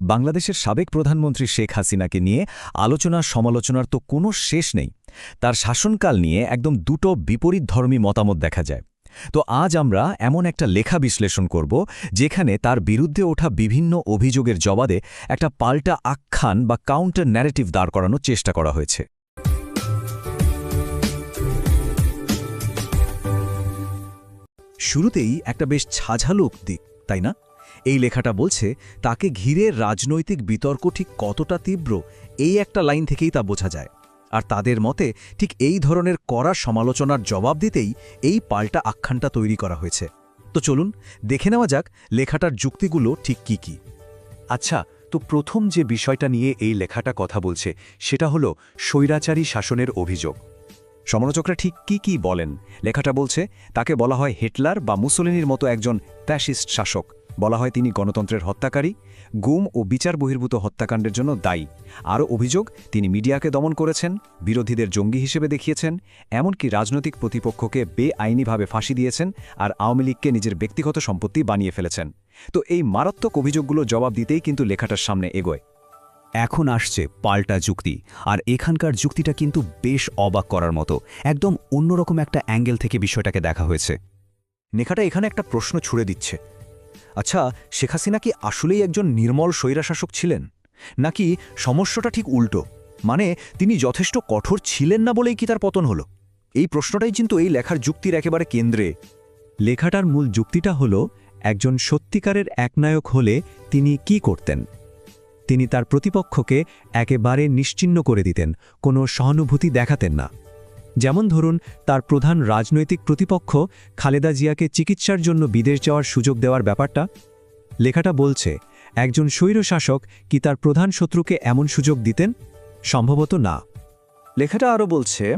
বাংলাদেশের সাবেক প্রধানমন্ত্রী শেখ হাসিনাকে নিয়ে আলোচনা সমালোচনার তো কোনো শেষ নেই। তার শাসনকাল নিয়ে একদম দুটো বিপরীত ধর্মী মতামত দেখা যায়। তো আজ আমরা এমন একটা লেখা বিশ্লেষণ করব, যেখানে তার বিরুদ্ধে ওঠা বিভিন্ন অভিযোগের জবাবে একটা পাল্টা আখ্যান বা কাউন্টার ন্যারেটিভ দাঁড় করানোর চেষ্টা করা হয়েছে। শুরুতেই একটা বেশ ছাঝালো দিক, তাই না? এই লেখাটা বলছে, তাকে ঘিরে রাজনৈতিক বিতর্ক ঠিক কতটা তীব্র, এই একটা লাইন থেকেই তা বোঝা যায়। আর তাদের মতে, ঠিক এই ধরনের কড়া সমালোচনার জবাব দিতেই এই পাল্টা আখ্যানটা তৈরি করা হয়েছে। তো চলুন, দেখে নেওয়া যাক লেখাটার যুক্তিগুলো ঠিক কি কি। আচ্ছা তো প্রথম যে বিষয়টা নিয়ে এই লেখাটা কথা বলছে, সেটা হলো স্বৈরাচারী শাসনের অভিযোগ। সমালোচকরা ঠিক কি কি বলেন? লেখাটা বলছে, তাকে বলা হয় হিটলার বা মুসোলিনির মতো একজন প্যাসিস্ট শাসক। বলা হয় তিনি গণতন্ত্রের হত্যাকারী, গুম ও বিচার বহির্ভূত হত্যাকাণ্ডের জন্য দায়ী। আরও অভিযোগ, তিনি মিডিয়াকে দমন করেছেন, বিরোধীদের জঙ্গি হিসেবে দেখিয়েছেন, এমনকি রাজনৈতিক প্রতিপক্ষকে বেআইনিভাবে ফাঁসি দিয়েছেন আর আওয়ামী লীগকে নিজের ব্যক্তিগত সম্পত্তি বানিয়ে ফেলেছেন। তো এই মারাত্মক অভিযোগগুলো জবাব দিতেই কিন্তু লেখাটার সামনে এগোয়। এখন আসছে পাল্টা যুক্তি, আর এখানকার যুক্তিটা কিন্তু বেশ অবাক করার মতো। একদম অন্যরকম একটা অ্যাঙ্গেল থেকে বিষয়টাকে দেখা হয়েছে। লেখাটা এখানে একটা প্রশ্ন ছুড়ে দিচ্ছে। আচ্ছা শেখ হাসিনা কি আসলেই একজন নির্মল স্বৈরাশাসক ছিলেন? নাকি সমস্যাটা ঠিক উল্টো? মানে তিনি যথেষ্ট কঠোর ছিলেন না বলেই কি তার পতন হলো? এই প্রশ্নটাই কিন্তু এই লেখার যুক্তির একেবারে কেন্দ্রে। লেখাটার মূল যুক্তিটা হল, একজন সত্যিকারের একনায়ক হলে তিনি কি করতেন? তিনি তার প্রতিপক্ষকে একেবারে নিশ্চিহ্ন করে দিতেন, কোনো সহানুভূতি দেখাতেন না। যেমন ধরুন, তার প্রধান রাজনৈতিক প্রতিপক্ষ খালেদা জিয়াকে চিকিৎসার জন্য বিদেশ যাওয়ার সুযোগ দেওয়ার ব্যাপারটা। লেখাটা বলছে, একজন স্বৈরশাসক কি তার প্রধান শত্রুকে এমন সুযোগ দিতেন? সম্ভবত না। লেখাটা আরও বলছে,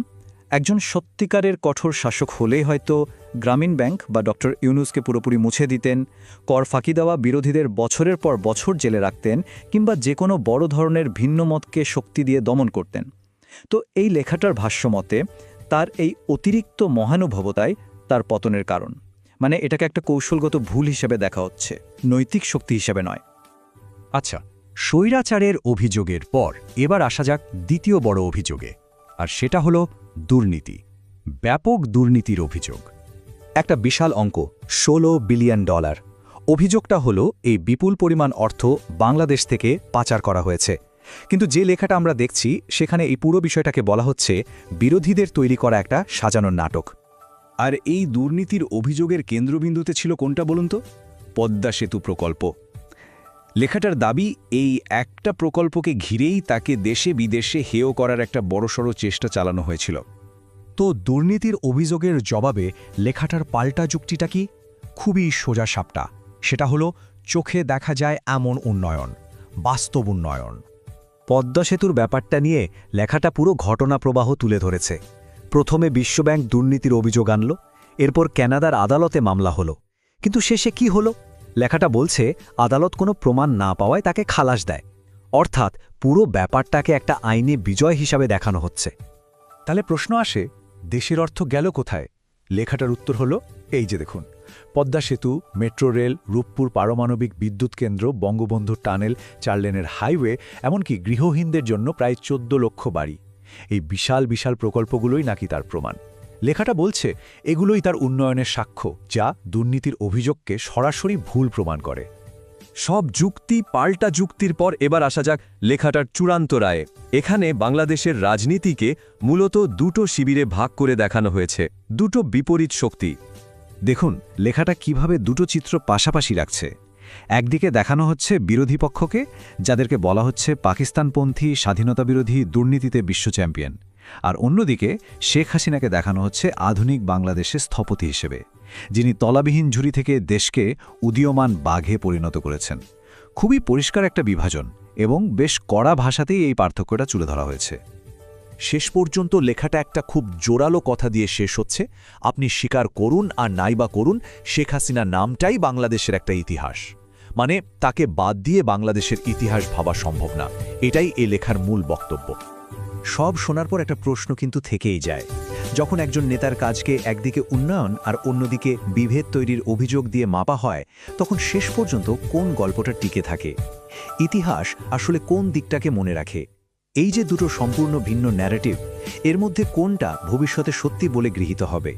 একজন সত্যিকারের কঠোর শাসক হলেই হয়তো গ্রামীণ ব্যাংক বা ডক্টর ইউনুসকে পুরোপুরি মুছে দিতেন, কর ফাঁকি দেওয়া বিরোধীদের বছরের পর বছর জেলে রাখতেন কিংবা যে কোনো বড় ধরনের ভিন্ন মতকে শক্তি দিয়ে দমন করতেন। তো এই লেখাটার ভাষ্যমতে তার এই অতিরিক্ত মহানুভবতায় তার পতনের কারণ। মানে এটাকে একটা কৌশলগত ভুল হিসেবে দেখা হচ্ছে, নৈতিক শক্তি হিসেবে নয়। আচ্ছা স্বৈরাচারের অভিযোগের পর এবার আসা যাক দ্বিতীয় বড় অভিযোগে, আর সেটা হলো দুর্নীতি, ব্যাপক দুর্নীতির অভিযোগ। একটা বিশাল অঙ্ক ১৬ বিলিয়ন ডলার। অভিযোগটা হলো এই বিপুল পরিমাণ অর্থ বাংলাদেশ থেকে পাচার করা হয়েছে। কিন্তু যে লেখাটা আমরা দেখছি, সেখানে এই পুরো বিষয়টাকে বলা হচ্ছে বিরোধীদের তৈরি করা একটা সাজানোর নাটক। আর এই দুর্নীতির অভিযোগের কেন্দ্রবিন্দুতে ছিল কোনটা বলুন তো? পদ্মা সেতু প্রকল্প। লেখাটার দাবি, এই একটা প্রকল্পকে ঘিরেই তাকে দেশে বিদেশে হেয় করার একটা বড়সড় চেষ্টা চালানো হয়েছিল। তো দুর্নীতির অভিযোগের জবাবে লেখাটার পাল্টা যুক্তিটা কি? খুবই সোজা সাপটা। সেটা হলো, চোখে দেখা যায় এমন উন্নয়ন, বাস্তব উন্নয়ন। পদ্মা সেতুর ব্যাপারটা নিয়ে লেখাটা পুরো ঘটনা প্রবাহ তুলে ধরেছে। প্রথমে বিশ্বব্যাংক দুর্নীতির অভিযোগ আনল, এরপর ক্যানাডার আদালতে মামলা হলো। কিন্তু শেষে কি হলো? লেখাটা বলছে, আদালত কোনো প্রমাণ না পাওয়ায় তাকে খালাস দেয়। অর্থাৎ পুরো ব্যাপারটাকে একটা আইনি বিজয় হিসাবে দেখানো হচ্ছে। তাহলে প্রশ্ন আসে, দেশের অর্থ গেল কোথায়? লেখাটার উত্তর হলো, এই যে দেখুন। পদ্মা সেতু, মেট্রো রেল, রূপপুর পারমাণবিক বিদ্যুৎ কেন্দ্র, বঙ্গবন্ধু টানেল, চার লেনের হাইওয়ে, এমনকি গৃহহীনদের জন্য প্রায় চোদ্দ লক্ষ বাড়ি। এই বিশাল বিশাল প্রকল্পগুলোই নাকি তার প্রমাণ। লেখাটা বলছে, এগুলোই তার উন্নয়নের সাক্ষ্য, যা দুর্নীতির অভিযোগকে সরাসরি ভুল প্রমাণ করে। সব যুক্তি পাল্টা যুক্তির পর এবার আসা যাক লেখাটার চূড়ান্ত রায়ে। এখানে বাংলাদেশের রাজনীতিকে মূলত দুটো শিবিরে ভাগ করে দেখানো হয়েছে, দুটো বিপরীত শক্তি। দেখুন, লেখাটা কীভাবে দুটো চিত্র পাশাপাশি রাখছে। একদিকে দেখানো হচ্ছে বিরোধী পক্ষকে, যাদেরকে বলা হচ্ছে পাকিস্তানপন্থী স্বাধীনতা বিরোধী দুর্নীতিতে বিশ্ব চ্যাম্পিয়ন। আর অন্যদিকে, শেখ হাসিনাকে দেখানো হচ্ছে আধুনিক বাংলাদেশের স্থপতি হিসেবে, যিনি তলাবিহীন ঝুড়ি থেকে দেশকে উদীয়মান বাঘে পরিণত করেছেন। খুবই পরিষ্কার একটা বিভাজন এবং বেশ কড়া ভাষাতেই এই পার্থক্যটা তুলে ধরা হয়েছে। শেষ পর্যন্ত লেখাটা একটা খুব জোরালো কথা দিয়ে শেষ হচ্ছে। আপনি স্বীকার করুন আর নাইবা করুন, শেখ হাসিনা নামটাই বাংলাদেশের একটা ইতিহাস। মানে তাকে বাদ দিয়ে বাংলাদেশের ইতিহাস ভাবা সম্ভব না। এটাই এ লেখার মূল বক্তব্য। সব শোনার পর একটা প্রশ্ন কিন্তু থেকেই যায়। যখন একজন নেতার কাজকে একদিকে উন্নয়ন আর অন্যদিকে বিভেদ তৈরির অভিযোগ দিয়ে মাপা হয়, তখন শেষ পর্যন্ত কোন গল্পটা টিকে থাকে? ইতিহাস আসলে কোন দিকটাকে মনে রাখে? এই যে দুটো সম্পূর্ণ ভিন্ন ন্যারেটিভ এর মধ্যে কোনটা ভবিষ্যতে সত্যি বলে গৃহীত হবে?